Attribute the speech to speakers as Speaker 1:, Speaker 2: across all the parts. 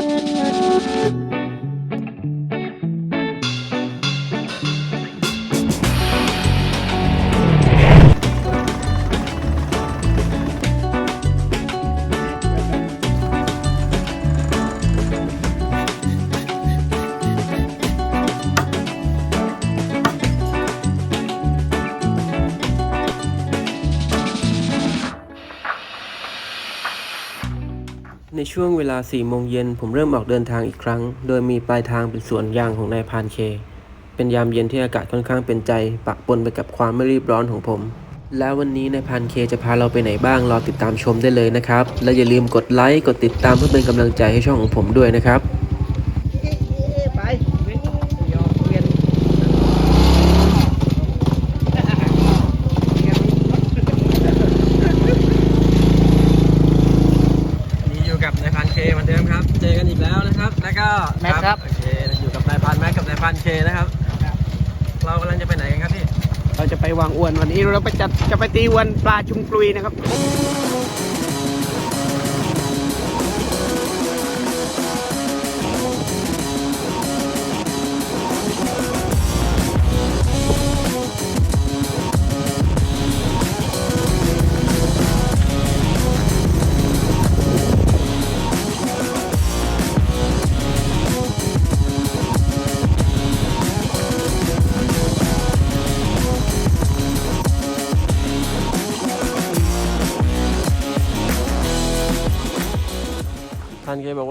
Speaker 1: Thank you. ในช่วงเวลา4โมงเย็นผมเริ่มออกเดินทางอีกครั้ง โดยมีปลายทางเป็นสวนยางของนายพานเค เป็นยามเย็นที่อากาศค่อนข้างเป็นใจ ปะปนไปกับความไม่รีบร้อนของผม แล้ววันนี้นายพานเคจะพาเราไปไหนบ้าง รอติดตามชมได้เลยนะครับ และอย่าลืมกดไลค์ กดติดตามเพื่อเป็นกำลังใจให้ช่องของผมด้วยนะครับ
Speaker 2: ไปยอมเรียน
Speaker 1: นี่อยู่กับนายพานเคเหมือน เดิมครับเจอกันอีกแล้วนะครับแล้วก็
Speaker 2: แม็กครับ
Speaker 1: โอเคอยู่กับนายพานแม็กกับนายพานเคนะครับ เรากำลังจะไปไหนกันครับพี่
Speaker 2: เราจะไปวางอวนวันนี้เราไปจัดจะไปตีอวนปลาชุมกลุยนะครับ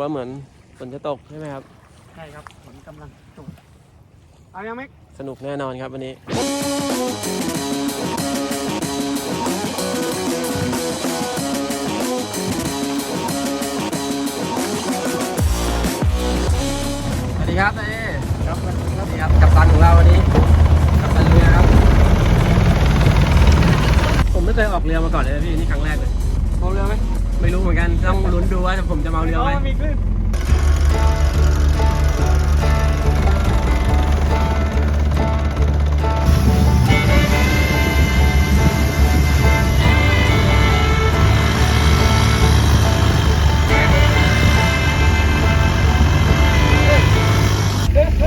Speaker 1: เคบอกว่าเหมือนฝนจะตกใช่ไหมครับ
Speaker 2: ใช่ครับฝนกำลังตกเอายังไหม
Speaker 1: สนุกแน่นอนครับวันนี้ สวัสดีครับนายเอ
Speaker 2: ครับ
Speaker 1: สวัสดีครับกัปตันของเราวันนี้กัปตันเรือครับ ผมไม่เคยออกเรือมาก่อนเลยนะพี่นี่ครั้งแรกเลย
Speaker 2: มองเรือั
Speaker 1: นต้องลุ้นดูว่าผมจะเมาเรือไหม
Speaker 2: มีคลื่น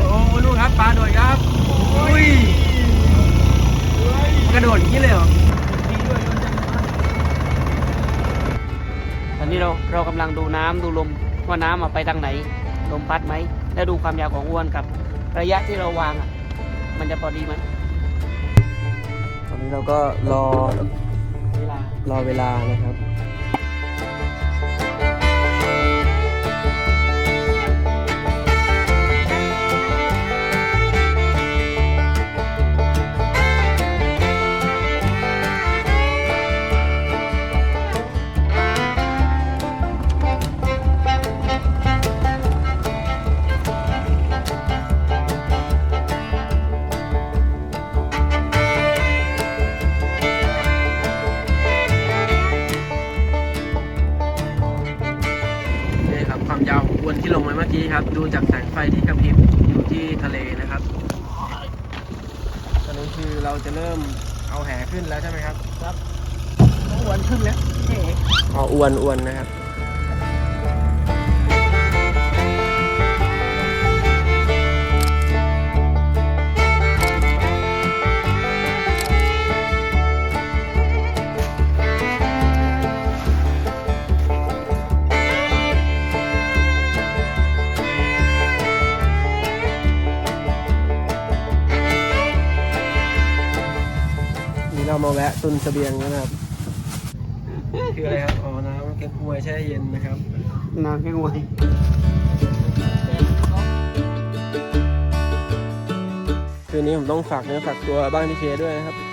Speaker 1: โอ้ลูกครับปลาโดดครับอุ้ยกระโดดยี่เลยเหรอ
Speaker 2: นนี้เราเรากำลังดูน้ำดูลมว่าน้ำอะไปทางไหน ลมพัดไหม และดูความยาวของอวนกับ ระยะที่เราวางอะ มันจะพอดีไหม
Speaker 1: ตอนนี้เราก็รอ
Speaker 2: เวลาร
Speaker 1: อเวลานะครับ ลงมาเมื่อกี้ครับ ดูจากแสงไฟที่กระพริบอยู่ที่ทะเลนะครับ ตอนนี้คือเราจะเริ่มเอาแหขึ้นแล้วใช่ไหมครับ
Speaker 2: ครับอวนขึ้นแล้วเฮ้
Speaker 1: เอาอวนอวนนะครับ แวะตุนเสบียงนะครับ คืออะไรครับอ๋อน้ำเก๊กฮวยแช่เย็นนะครับ
Speaker 2: น้ำแค่งวย
Speaker 1: คืนนี้ผมต้องฝากเนื้อฝากตัวบ้านพี่เคด้วยนะครับ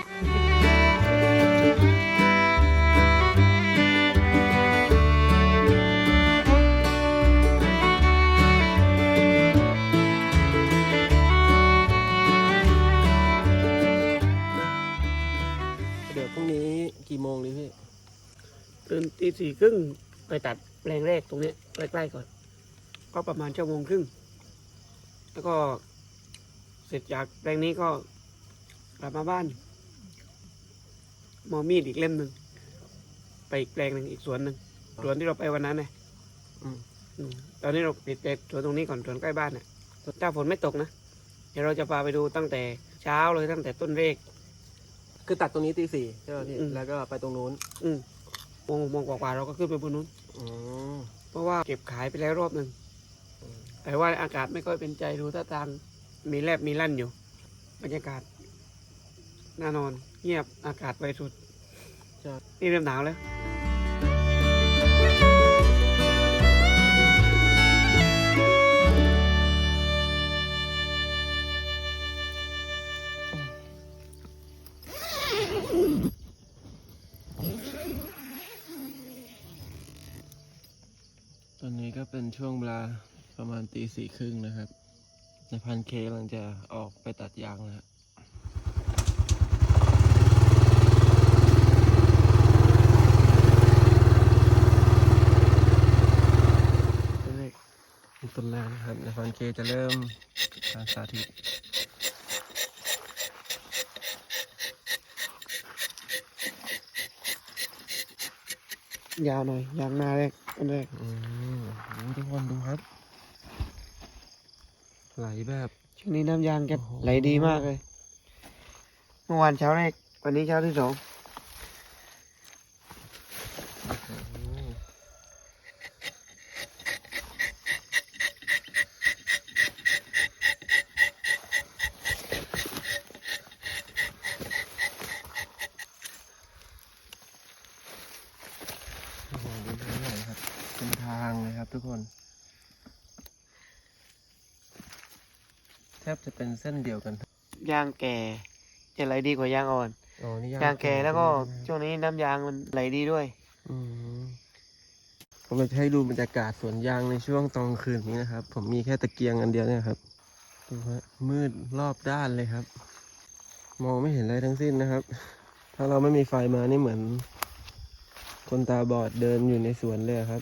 Speaker 2: สี่ครึ่งไปตัดแปลงแรกตรงนี้ใกล้ๆก่อน ก็ประมาณชั่วโมงครึ่ง แล้วก็เสร็จจากแปลงนี้ก็กลับมาบ้านมอมีดอีกเล่มหนึ่งไปอีกแปลงหนึ่งอีกสวนหนึ่งสวนที่เราไปวันนั้นไง
Speaker 1: อืม
Speaker 2: อืมตอนนี้เราปิดแต่สวนตรงนี้ก่อนสวนใกล้บ้านเนี่ยถ้าฝนไม่ตกนะเดี๋ยวเราจะพาไปดูตั้งแต่เช้าเลยตั้งแต่ต้นเรก
Speaker 1: คือตัดตรงนี้ตีสี่ใช่ไหมพี่แล้วก็ไปตรงนู้น
Speaker 2: อืมโมงโมงกว่าๆเราก็ขึ้นไปบนนู้น
Speaker 1: อืม
Speaker 2: เพราะว่าเก็บขายไปแล้วรอบหนึ่ง
Speaker 1: อืม
Speaker 2: แต่ว่าอากาศไม่ค่อยเป็นใจดูท่าทางมีแลบมีลั่นอยู่ บรรยากาศน่านอน เงียบอากาศบริสุทธิ์
Speaker 1: ใช่
Speaker 2: นี่เริ่มหนาวแล้ว
Speaker 1: ตอนนี้ก็เป็นช่วงเวลาประมาณตีสี่ครึ่งนะครับในพันเคกำลังจะออกไปตัดยางแล้วฮะ
Speaker 2: ต้นเรก
Speaker 1: ต้นแรกนะครับในพันเคจะเริ่มการสาธิต
Speaker 2: ยาวหน่อยยางหน้าแรกต้นแรก
Speaker 1: อืมโอ้โหทุกคนดูครับ ไหลแบบ
Speaker 2: ช่วงนี้น้ำยางแก
Speaker 1: โอ้โห
Speaker 2: ไหลดีมากเลย เมื่อวานเช้าแรก วันนี้เช้าที่สอง
Speaker 1: โอ้โหโอ้โหดูเรื่อยๆครับ เป็นทางเลยครับ ทุกคน แทบจะเป็นเส้นเดียวกัน
Speaker 2: ยางแก่จะไหลดีกว่ายางอ่อน
Speaker 1: อ๋อนี่
Speaker 2: ยางแก่แล้วก็
Speaker 1: ใช่ไหม
Speaker 2: ช่วงนี้น้ำยางมันไหลดีด้วย
Speaker 1: อืมผมจะให้ดูบรรยากาศสวนยางในช่วงตอนกลางคืนนี้นะครับ ผมมีแค่ตะเกียงอันเดียวเนี่ยครับดูฮะมืดรอบด้านเลยครับ มองไม่เห็นอะไรทั้งสิ้นนะครับ ถ้าเราไม่มีไฟมานี่เหมือน คนตาบอดเดินอยู่ในสวนเลยครับ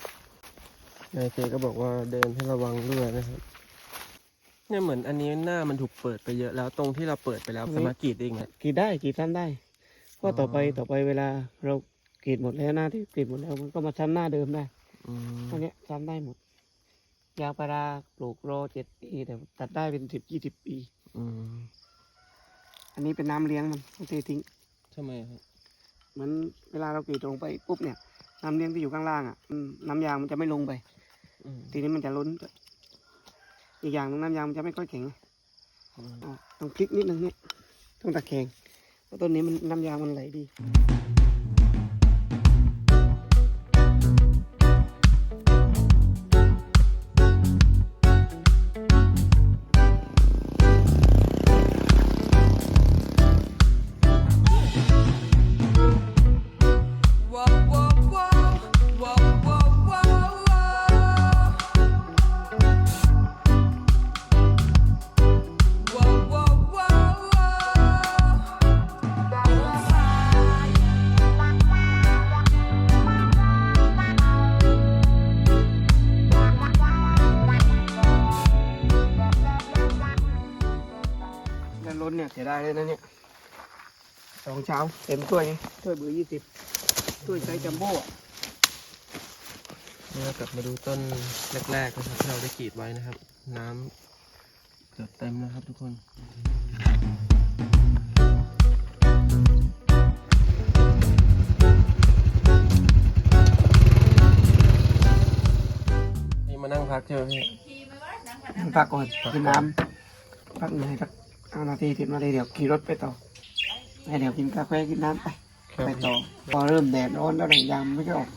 Speaker 1: นายเคก็บอกว่าเดินให้ระวังด้วยนะครับ เนี่ยเหมือนอันนี้หน้ามันถูกเปิดไปเยอะแล้วตรงที่เราเปิดไปแล้ว
Speaker 2: อืม
Speaker 1: สามารถกรีดได้อีกไหม
Speaker 2: กรีดได้กรีดซ้ำได้เพราะต่อไป
Speaker 1: อ๋อ
Speaker 2: ต่อไปเวลาเรากรีดหมดแล้วหน้าที่กรีดหมดแล้วมันก็มาซ้ำหน้าเดิมได้
Speaker 1: อืม
Speaker 2: อันเนี้ยซ้ำได้หมด ยางพาราปลูกรอเจ็ดปีแต่ตัดได้เป็นสิบยี่สิบปี
Speaker 1: อืม
Speaker 2: อันนี้เป็นน้ำเลี้ยงมันไม่เททิ้ง
Speaker 1: ทำไมครับ
Speaker 2: เหมือนเวลาเรากรีดลงไปปุ๊บเนี่ยน้ำเลี้ยงที่อยู่ข้างล่างอะอืมน้ำยางมันจะไม่ลงไป
Speaker 1: อืม
Speaker 2: ทีนี้มันจะล้นอีกอย่างหนึงน้ำยางมันจะไม่ค่อยแข็ง
Speaker 1: อืม
Speaker 2: อะต้องพลิกนิดนึงเนี่ยต้องตะแคงเพราะต้นนี้มันน้ำยางมันไหลดี แล้วล้นเนี่ยเสียดายเลยนะเนี่ยสองเช้าเต็มถ้วยไงถ้วยเบอร์ยี่สิบถ้วยไซส์จัมโบ้อะ
Speaker 1: นี่เรากลับมาดูต้นแรกๆนะครับที่เราได้กรีดไว้นะครับ น้ำเกือบเต็มแล้วครับทุกคนนี่มานั่งพักใช่ไหมพี่
Speaker 2: พักก่อนกินน้ำพักหน่อยสัก ห้านาทีสิบนาทีเดี๋ยวขี่รถไปต่อให้เดี๋ยวกินกาแฟกินน้ำไป
Speaker 1: ครับ
Speaker 2: ไปต่อ พอเริ่มแดดร้อนแล้วแรงยางไม่ค่อยออก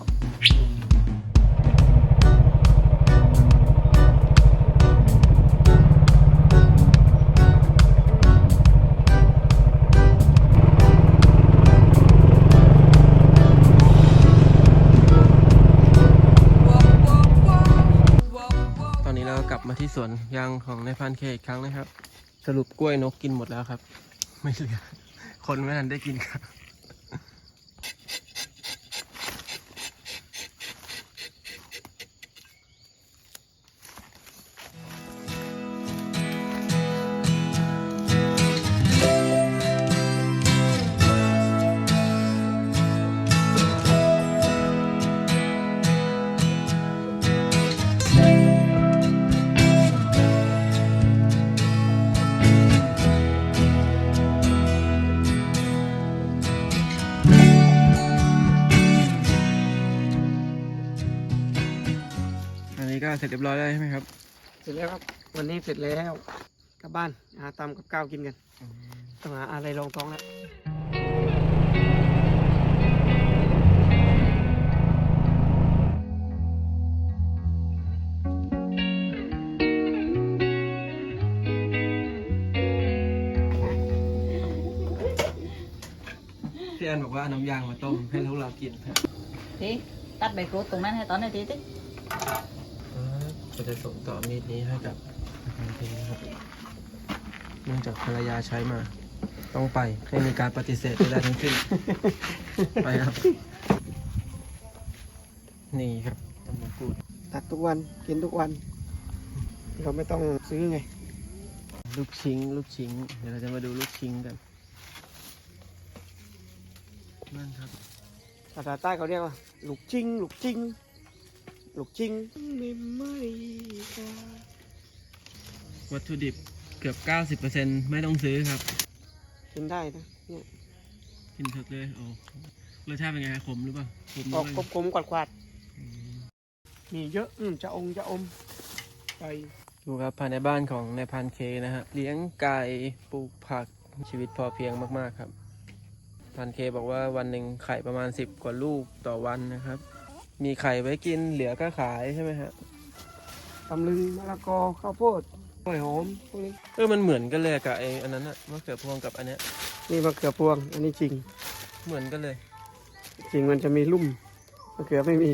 Speaker 1: ตอนนี้เราก็กลับมาที่สวนยางของในายพันเคอีกครั้งนะครับ สรุปกล้วยนกกินหมดแล้วครับ ไม่เหลือ คนไม่ทันได้กินครับ นี้ก็เสร็จเรียบร้อยแล้วใช่ไหมครับ
Speaker 2: เสร็จแล้วครับ วันนี้เสร็จแล้วกลับบ้านหาตามกับข้าวกินกันต้องหาอะไรรองท้องแล้ว
Speaker 1: พี่แอนบอกว่าน้ำยางมาต้มให้พวกเรากินครับ
Speaker 3: ทีตัดใบกรูดตรงนั้นให้ตอนนี้ทีติ
Speaker 1: ก็จะส่งต่อมีดนี้ให้กับทางเพลนะครับเนื่องจากภรรยาใช้มา ต้องไปไม่มีการปฏิเสธใดๆทั้งสิ้นไปครับ นี่ครับต้นมะกรูด
Speaker 2: ตัดทุกวันกินทุกวัน เราไม่ต้องซื้อไง
Speaker 1: ลูกชิ้งลูกชิ้งเดี๋ยวเราจะมาดูลูกชิ้งกันนั่นครับ
Speaker 2: ภาษาใต้เขาเรียกว่าลูกจิ้งลูกจิ้ง ลูกจิ้งไม่ไม่ค่ะ
Speaker 1: วัตถุดิบเกือบ 90%ไม่ต้องซื้อครับ
Speaker 2: กินได้นะเนี่ย
Speaker 1: กินสดเลยโอ้รสชาติเป็นไงครับขมหรือเปล่าขมหรือ
Speaker 2: ออก
Speaker 1: เปล่า
Speaker 2: คมๆกวาด
Speaker 1: อืม
Speaker 2: ๆมีเยอะอืมจะองจะอมไป
Speaker 1: ดูครับภายในบ้านของนายพันเคนะฮะเลี้ยงไก่ปลูกผักชีวิตพอเพียงมาก ๆ ครับ พันเคบอกว่าวันหนึ่งไข่ประมาณ 10 กว่าลูกต่อวันนะครับ มีไข่ไว้กินเหลือก็ขายใช่ไหมฮะ
Speaker 2: ตำลึงมะละกอข้าวโพดหอยหอมพวกนี้
Speaker 1: เออมันเหมือนกันเลยกับไออันนั้นอะมะเขือพวงกับอันเนี้ย
Speaker 2: นี่มะเขือพวง อันนี้จริง
Speaker 1: เหมือนกันเลย
Speaker 2: จริงมันจะมีลุ่มมะเขือไม่มี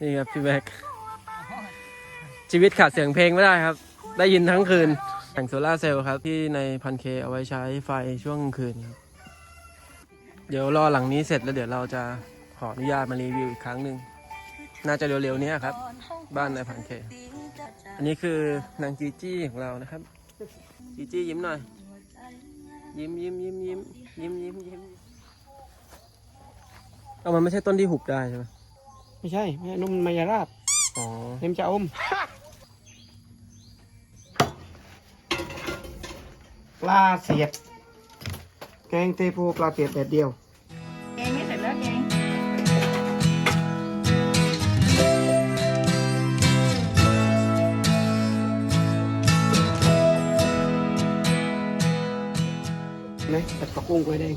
Speaker 1: นี่ครับพี่แม็กชีวิตขาดเสียงเพลงไม่ได้ครับ ได้ยินทั้งคืนแผงโซลาร์เซลล์ครับ ที่ในพันเคเอาไว้ใช้ไฟช่วงกลางคืนครับ เดี๋ยวรอหลังนี้เสร็จแล้วเดี๋ยวเราจะขออนุญาตมารีวิวอีกครั้งหนึ่งน่าจะเร็วๆเนี้ยครับ บ้านในพันเค อันนี้คือนางจีจี้ของเรานะครับ จีจี้ยิ้มหน่อย ยิ้มยิ้มยิ้มยิ้มยิ้มยิ้มยิ้มเอามันไม่ใช่ต้นที่หุบได้ใช่ไหม
Speaker 2: ไม่ใช่ไม่ใช่นมมายาราบ
Speaker 1: อ๋อ
Speaker 2: เต็มจะอมปลาเสียดแกงเทโพปลาเสียดแดดเดียว
Speaker 3: แกงไม่เสร็จแล้วแกง
Speaker 2: นะตัดผักกุ้งไว้แดง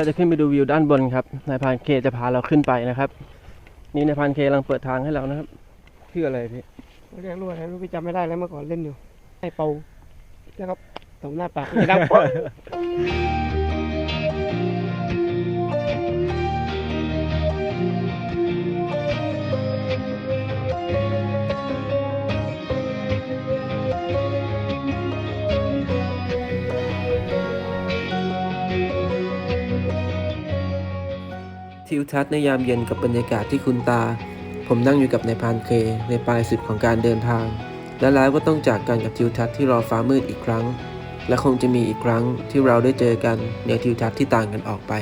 Speaker 1: เราจะขึ้นไปดูวิวด้านบนครับ นายพรานเคจะพาเราขึ้นไปนะครับ นี่นายพรานเคกำลังเปิดทางให้เรานะครับชื่ออะไรพี่
Speaker 2: เรียกรู้อะไรรู้พี่จำไม่ได้แล้วเมื่อก่อนเล่นอยู่ให้เป่าแล้วก็ตรงหน้าปากมันจะดัง
Speaker 1: ทิวทัศน์ในยามเย็นกับบรรยากาศที่คุ้นตา ผมนั่งอยู่กับนายพานเค ในปลายสุดของการเดินทาง และแล้วก็ต้องจากกันกับทิวทัศน์ที่รอฟ้ามืดอีกครั้ง และคงจะมีอีกครั้งที่เราได้เจอกันในทิวทัศน์ที่ต่างกันออกไป